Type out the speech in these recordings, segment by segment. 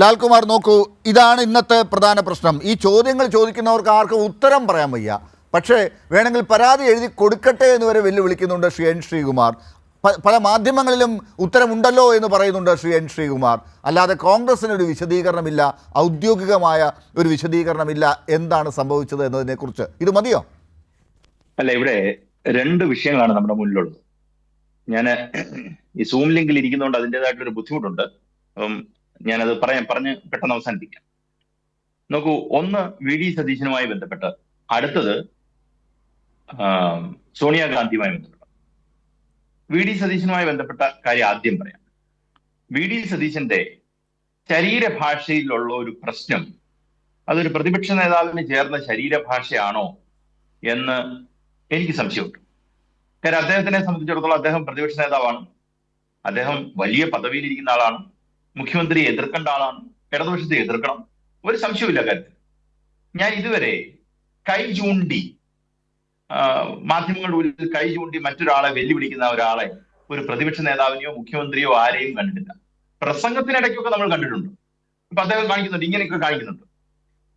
ലാൽകുമാർ നോക്കൂ ഇതാണ് ഇന്നത്തെ പ്രധാന പ്രശ്നം. ഈ ചോദ്യങ്ങൾ ചോദിക്കുന്നവർക്ക് ആർക്കും ഉത്തരം പറയാൻ വയ്യ. പക്ഷേ വേണമെങ്കിൽ പരാതി എഴുതി കൊടുക്കട്ടെ എന്ന് വരെ വെല്ലുവിളിക്കുന്നുണ്ട് ശ്രീ എൻ ശ്രീകുമാർ. പല മാധ്യമങ്ങളിലും ഉത്തരമുണ്ടല്ലോ എന്ന് പറയുന്നുണ്ട് ശ്രീ എൻ ശ്രീകുമാർ. അല്ലാതെ കോൺഗ്രസിന് ഒരു വിശദീകരണമില്ല ഔദ്യോഗികമായ ഒരു വിശദീകരണമില്ല എന്താണ് സംഭവിച്ചത് എന്നതിനെക്കുറിച്ച്. ഇത് മതിയോ? അല്ല ഇവിടെ രണ്ട് വിഷയങ്ങളാണ് നമ്മുടെ മുന്നിലുള്ളത്. ഞാൻ ഈ സൂം ലിങ്കിൽ ഇരിക്കുന്നതുകൊണ്ട് അതിന്റെതായിട്ടൊരു ബുദ്ധിമുട്ടുണ്ട്. അപ്പം ഞാനത് പറയാൻ പറഞ്ഞ് പെട്ടെന്ന് അവസാനിപ്പിക്കാം. നോക്കൂ ഒന്ന് വി ഡി സതീശനുമായി ബന്ധപ്പെട്ട് അടുത്തത് സോണിയാഗാന്ധിയുമായി ബന്ധപ്പെട്ട. വി ഡി സതീശനുമായി ബന്ധപ്പെട്ട കാര്യം ആദ്യം പറയാം. വി ഡി സതീശന്റെ ശരീരഭാഷയിലുള്ള ഒരു പ്രശ്നം അതൊരു പ്രതിപക്ഷ നേതാവിന് ചേർന്ന ശരീരഭാഷയാണോ എന്ന് എനിക്ക് സംശയമുണ്ട്. കാര്യം അദ്ദേഹത്തിനെ സംബന്ധിച്ചിടത്തോളം അദ്ദേഹം പ്രതിപക്ഷ നേതാവാണ്. അദ്ദേഹം വലിയ പദവിയിലിരിക്കുന്ന ആളാണ്. മുഖ്യമന്ത്രിയെ എതിർക്കേണ്ട ആളാണ്. ഇടതുപക്ഷത്തെ എതിർക്കണം. ഒരു സംശയമില്ല കാര്യത്തിൽ. ഞാൻ ഇതുവരെ കൈ ചൂണ്ടി മാധ്യമങ്ങളുടെ ഉള്ളിൽ കൈ ചൂണ്ടി മറ്റൊരാളെ വെല്ലുവിളിക്കുന്ന ഒരാളെ ഒരു പ്രതിപക്ഷ നേതാവിനെയോ മുഖ്യമന്ത്രിയോ ആരെയും കണ്ടിട്ടില്ല. പ്രസംഗത്തിനിടയ്ക്കൊക്കെ നമ്മൾ കണ്ടിട്ടുണ്ട്. ഇപ്പൊ അദ്ദേഹം കാണിക്കുന്നുണ്ട് ഇങ്ങനെയൊക്കെ കാണിക്കുന്നുണ്ട്.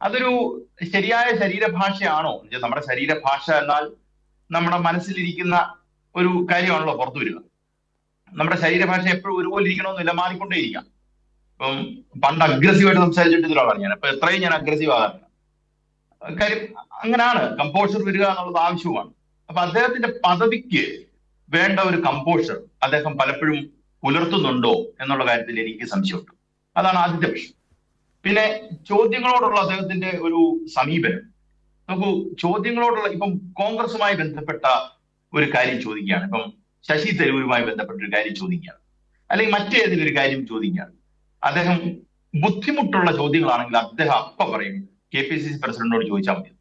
അതൊരു ശരിയായ ശരീരഭാഷയാണോ? നമ്മുടെ ശരീരഭാഷ എന്നാൽ നമ്മുടെ മനസ്സിലിരിക്കുന്ന ഒരു കാര്യമാണല്ലോ പുറത്തു വരിക നമ്മുടെ ശരീരഭാഷ എപ്പോഴും ഒരുപോലെ ഇരിക്കണമെന്നില്ല മാറിക്കൊണ്ടേയിരിക്കാം. ഇപ്പം പണ്ട് അഗ്രസീവായിട്ട് സംസാരിച്ചിട്ടുള്ളതാണ് ഞാൻ അപ്പൊ എത്രയും ഞാൻ അഗ്രസീവ് ആകാറില്ല. കാര്യം അങ്ങനെയാണ് കമ്പോഷർ വരിക എന്നുള്ളത് ആവശ്യവുമാണ്. അപ്പൊ അദ്ദേഹത്തിന്റെ പദവിക്ക് വേണ്ട ഒരു കമ്പോഷർ അദ്ദേഹം പലപ്പോഴും പുലർത്തുന്നുണ്ടോ എന്നുള്ള കാര്യത്തിൽ എനിക്ക് സംശയമുണ്ട്. അതാണ് ആദ്യത്തെ പ്രശ്നം. പിന്നെ ചോദ്യങ്ങളോടുള്ള അദ്ദേഹത്തിന്റെ ഒരു സമീപനം. നോക്കൂ ചോദ്യങ്ങളോടുള്ള ഇപ്പം കോൺഗ്രസുമായി ബന്ധപ്പെട്ട ഒരു കാര്യം ചോദിക്കുകയാണ്. ഇപ്പം ശശി തരൂരുമായി ബന്ധപ്പെട്ട ഒരു കാര്യം ചോദിക്കുകയാണ്. അല്ലെങ്കിൽ മറ്റേതെങ്കിലും ഒരു കാര്യം ചോദിക്കുകയാണ്. അദ്ദേഹം ബുദ്ധിമുട്ടുള്ള ചോദ്യങ്ങളാണെങ്കിൽ അദ്ദേഹം അപ്പ പറയും. കെ പി സി സി പ്രസിഡന്റിനോട് ചോദിച്ചാൽ മതി.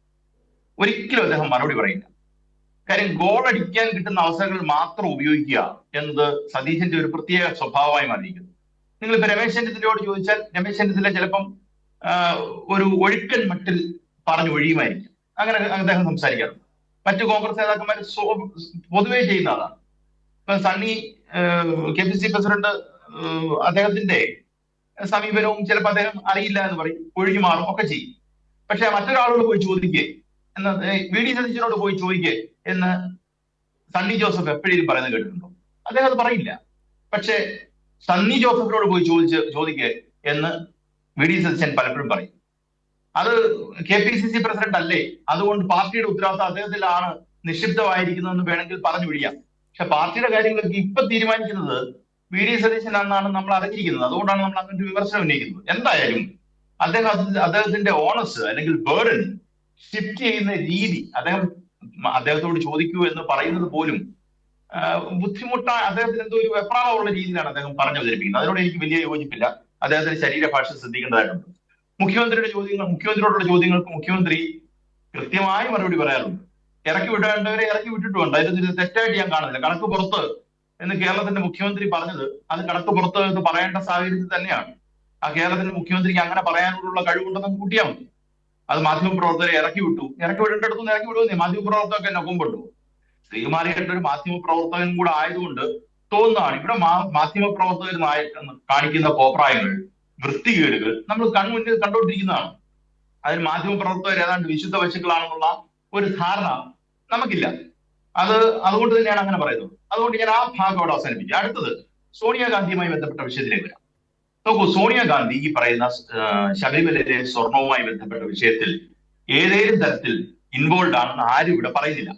ഒരിക്കലും അദ്ദേഹം മറുപടി പറയില്ല. കാര്യം ഗോൾ അടിക്കാൻ കിട്ടുന്ന അവസരങ്ങൾ മാത്രം ഉപയോഗിക്കുക എന്നത് സതീശന്റെ ഒരു പ്രത്യേക സ്വഭാവമായി മാറിയിരിക്കുന്നു. നിങ്ങൾ ഇപ്പൊ രമേശ് ചെന്നിത്തലയോട് ചോദിച്ചാൽ രമേശ് ചെന്നിത്തല ചിലപ്പം ഒരു ഒഴുക്കൻ മട്ടിൽ പറഞ്ഞു ഒഴിയുമായിരിക്കും. അങ്ങനെ അദ്ദേഹം സംസാരിക്കാറുണ്ട്. മറ്റു കോൺഗ്രസ് നേതാക്കന്മാർ പൊതുവെ ചെയ്യുന്ന അതാണ്. ഇപ്പൊ Sunny K P C president അദ്ദേഹത്തിന്റെ സമീപനവും ചിലപ്പോൾ അദ്ദേഹം അറിയില്ല എന്ന് പറയും ഒഴുകി മാറും ഒക്കെ ചെയ്യും. പക്ഷെ മറ്റൊരാളോട് പോയി ചോദിക്കേ എന്ന് വി ഡി സതീശനോട് പോയി ചോദിക്കേ എന്ന് സണ്ണി ജോസഫ് എപ്പോഴും പറയുന്നത് കേട്ടിട്ടുണ്ടോ? അദ്ദേഹം അത് പറയില്ല. പക്ഷെ സണ്ണി ജോസഫിനോട് പോയി ചോദിച്ച് ചോദിക്കേ എന്ന് വി ഡി സതീശൻ പലപ്പോഴും പറയും. അത് K P C C president അല്ലേ? അതുകൊണ്ട് പാർട്ടിയുടെ ഉത്തരവാദിത്തം അദ്ദേഹത്തിലാണ് നിക്ഷിപ്തമായിരിക്കുന്നതെന്ന് വേണമെങ്കിൽ പറഞ്ഞു വിടിയാം പക്ഷെ പാർട്ടിയുടെ കാര്യങ്ങളൊക്കെ ഇപ്പൊ തീരുമാനിക്കുന്നത് വി ഡി സതീശൻ എന്നാണ് നമ്മൾ അറിഞ്ഞിരിക്കുന്നത്. അതുകൊണ്ടാണ് നമ്മൾ ഒരു വിമർശനം ഉന്നയിക്കുന്നത്. എന്തായാലും അദ്ദേഹം അദ്ദേഹത്തിന്റെ ഓണസ് അല്ലെങ്കിൽ ബേർഡൻ ഷിഫ്റ്റ് ചെയ്യുന്ന രീതി അദ്ദേഹം അദ്ദേഹത്തോട് ചോദിക്കൂ എന്ന് പറയുന്നത് പോലും ബുദ്ധിമുട്ട അദ്ദേഹത്തിന് എന്തോ ഒരു വെപ്രാളമുള്ള രീതിയിലാണ് അദ്ദേഹം പറഞ്ഞു അവതരിപ്പിക്കുന്നത്. അതിനോട് എനിക്ക് വലിയ യോജിപ്പില്ല. അദ്ദേഹത്തിന്റെ ശരീരഭാഷ ശ്രദ്ധിക്കേണ്ടതായിട്ടുണ്ട്. മുഖ്യമന്ത്രിയുടെ ചോദ്യങ്ങൾ മുഖ്യമന്ത്രിയോടുള്ള ചോദ്യങ്ങൾക്ക് മുഖ്യമന്ത്രി കൃത്യമായി മറുപടി പറയാറുണ്ട്. ഇറക്കി വിടേണ്ടവരെ ഇറക്കി വിട്ടിട്ടുണ്ട് അതിന് തെറ്റായിട്ട് ഞാൻ കാണുന്നില്ല. കണക്ക് പുറത്ത് എന്ന് കേരളത്തിന്റെ മുഖ്യമന്ത്രി പറഞ്ഞത് അത് കടക്ക് പുറത്ത് എന്ന് പറയേണ്ട സാഹചര്യത്തിൽ തന്നെയാണ്. ആ കേരളത്തിന്റെ മുഖ്യമന്ത്രിക്ക് അങ്ങനെ പറയാനുള്ള കഴിവുണ്ടെന്ന് കൂട്ടിയാൽ മതി. അത് മാധ്യമപ്രവർത്തകരെ ഇറക്കി വിട്ടു. ഇറക്കി വിടേണ്ടടുത്തു ഇറക്കി വിടുമെന്നേ മാധ്യമപ്രവർത്തകർക്ക് എന്നെ ഒപ്പുണ്ടോ ശ്രീകുമാരിയുടെ ഒരു മാധ്യമ മാധ്യമപ്രവർത്തകൻ കൂടെ ആയതുകൊണ്ട് തോന്നുന്നതാണ് ഇവിടെ മാ- മാധ്യമപ്രവർത്തകരുമായി കാണിക്കുന്ന കോപ്രായങ്ങൾ വൃത്തികേടുകൾ നമ്മൾ കൺമുന്നിൽ കണ്ടുകൊണ്ടിരിക്കുന്നതാണ്. അതിന് മാധ്യമപ്രവർത്തകർ ഏതാണ്ട് വിശുദ്ധ വശുക്കളാണെന്നുള്ള ഒരു ധാരണ നമുക്കില്ല. അത് അതുകൊണ്ട് തന്നെയാണ് അങ്ങനെ പറയുന്നത്. അതുകൊണ്ട് ഞാൻ ആ ഭാഗം അവിടെ അവസാനിപ്പിച്ചു അടുത്തത് സോണിയാഗാന്ധിയുമായി ബന്ധപ്പെട്ട വിഷയത്തിലേക്ക് വരാം. നോക്കൂ സോണിയാഗാന്ധി ഈ പറയുന്ന ശബരിമലയിലെ സ്വർണവുമായി ബന്ധപ്പെട്ട വിഷയത്തിൽ ഏതേലും തരത്തിൽ ഇൻവോൾവ് ആണെന്ന് ആരും ഇവിടെ പറയുന്നില്ല.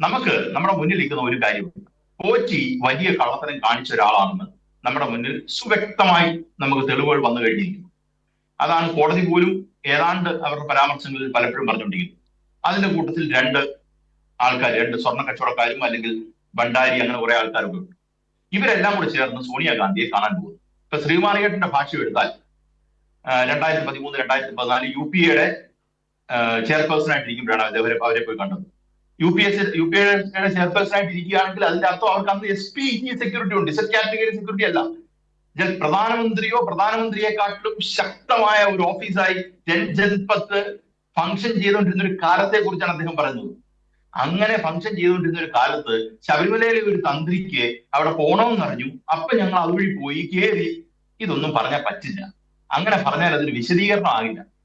നമുക്ക് നമ്മുടെ മുന്നിൽ നിൽക്കുന്ന ഒരു കാര്യമുണ്ട് പോറ്റി വലിയ കള്ളത്തരം കാണിച്ച ഒരാളാണെന്ന് നമ്മുടെ മുന്നിൽ സുവ്യക്തമായി നമുക്ക് തെളിവുകൾ വന്നു കഴിഞ്ഞിരിക്കുന്നു. അതാണ് കോടതി പോലും ഏതാണ്ട് അവരുടെ പരാമർശങ്ങളിൽ പലപ്പോഴും പറഞ്ഞുകൊണ്ടിരിക്കുന്നത്. അതിന്റെ കൂട്ടത്തിൽ രണ്ട് ആൾക്കാർ രണ്ട് സ്വർണ കച്ചവടക്കാരും അല്ലെങ്കിൽ ഭണ്ഡാരി അങ്ങനെ കുറെ ആൾക്കാരൊക്കെ ഉണ്ട്. ഇവരെല്ലാം കൂടെ ചേർന്ന് സോണിയാഗാന്ധിയെ കാണാൻ പോകുന്നു. ഇപ്പൊ ശ്രീമാറിയേട്ടന്റെ ഭാഷ എടുത്താൽ രണ്ടായിരത്തി പതിമൂന്ന് രണ്ടായിരത്തി പതിനാല് യു പി എയുടെ ചെയർപേഴ്സൺ ആയിട്ടിരിക്കുമ്പോഴാണ് അവരെ അവരെ പോയി കണ്ടത്. U P S U P എയുടെ ചെയർപേഴ്സൺ ആയിട്ട് ഇരിക്കുകയാണെങ്കിൽ അതിന്റെ അർത്ഥം അവർക്ക് അന്ന് എസ് പി സെക്യൂരിറ്റി ഉണ്ട്. സെറ്റ് കാറ്റഗറി സെക്യൂരിറ്റി അല്ല. പ്രധാനമന്ത്രിയോ പ്രധാനമന്ത്രിയെക്കാട്ടിലും ശക്തമായ ഒരു ഓഫീസായി ജൻ ജൻപത്ത് ഫംഗ്ഷൻ ചെയ്തുകൊണ്ടിരുന്ന ഒരു കാലത്തെ കുറിച്ചാണ് അദ്ദേഹം പറയുന്നത് അങ്ങനെ ഫംഗ്ഷൻ ചെയ്തുകൊണ്ടിരുന്ന ഒരു കാലത്ത് ശബരിമലയിലെ ഒരു തന്ത്രിക്ക് അവിടെ പോണമെന്ന് അറിഞ്ഞു. അപ്പൊ ഞങ്ങൾ അതുവഴി പോയി കേറി. ഇതൊന്നും പറഞ്ഞാൽ പറ്റില്ല. അങ്ങനെ പറഞ്ഞാൽ അതൊരു വിശദീകരണം ആകില്ല.